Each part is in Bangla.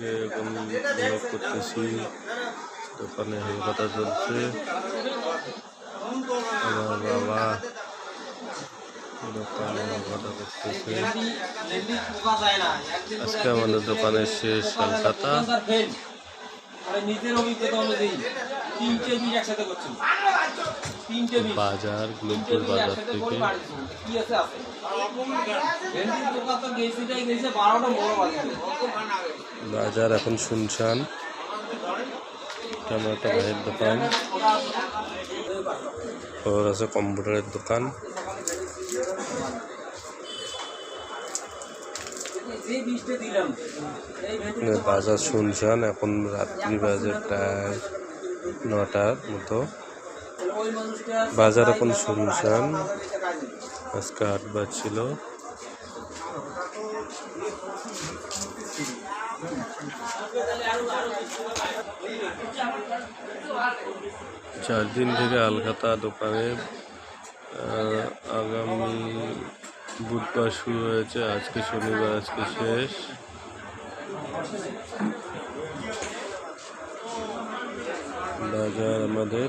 থেকে এখন ব্লগ করতেছি দোকানে হালখাতা চলছে। আমার বাবা দোকানে করতেছে। শেষ বাজার গ্লোবপুর বাজার থেকে। বাজার। এখন শুনশান। আমার একটা ভাইয়ের দোকান? ওর আছে কম্পিউটারের দোকান। বাজার শুনশান এখন রাত্রি বাজে প্রায় নটার মতো। বাজার এখন শুনশান আজকে আটবার ছিল চার দিন থেকে আলকাতা দোকানে আগামী বুধবার শুরু হয়েছে। আজকে শনিবার, আজকে শেষ। বাজার আমাদের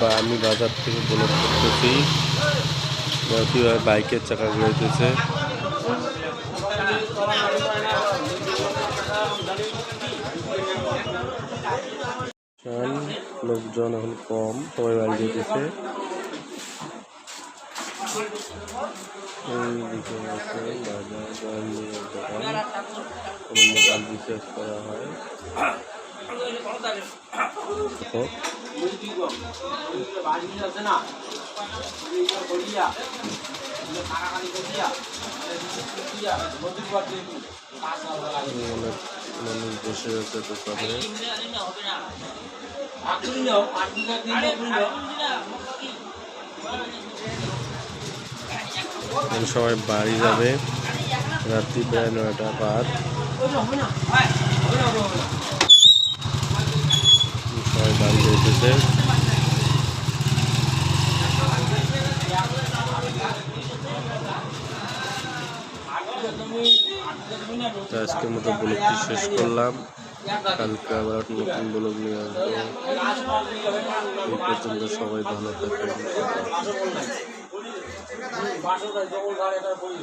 বা আমি বাজার থেকে ব্লক করতেছি। কীভাবে বাইকের চাকা ঘুরাইতেছে। লোকজন এখন কম, সবাই বাড়ি যেতেছে এই দিকে আছে বাজার কোনো মোবাইল করা হয় মানুষ বসে আছে দোকানে আটুলি দিন নাও এখন সবাই বাড়ি যাবে। রাত্রি প্রায় নয়টা পার। সবাই বাড়ি যাইতেছে। তো আজকের মতো ব্লগটি শেষ করলাম। কালকে আবার নতুন ব্লগ নিয়ে আসব। এই পর্যন্ত সবাই ভালো থাকবেন। বাসো নাই জঙ্গল ঘাড় এটা বলি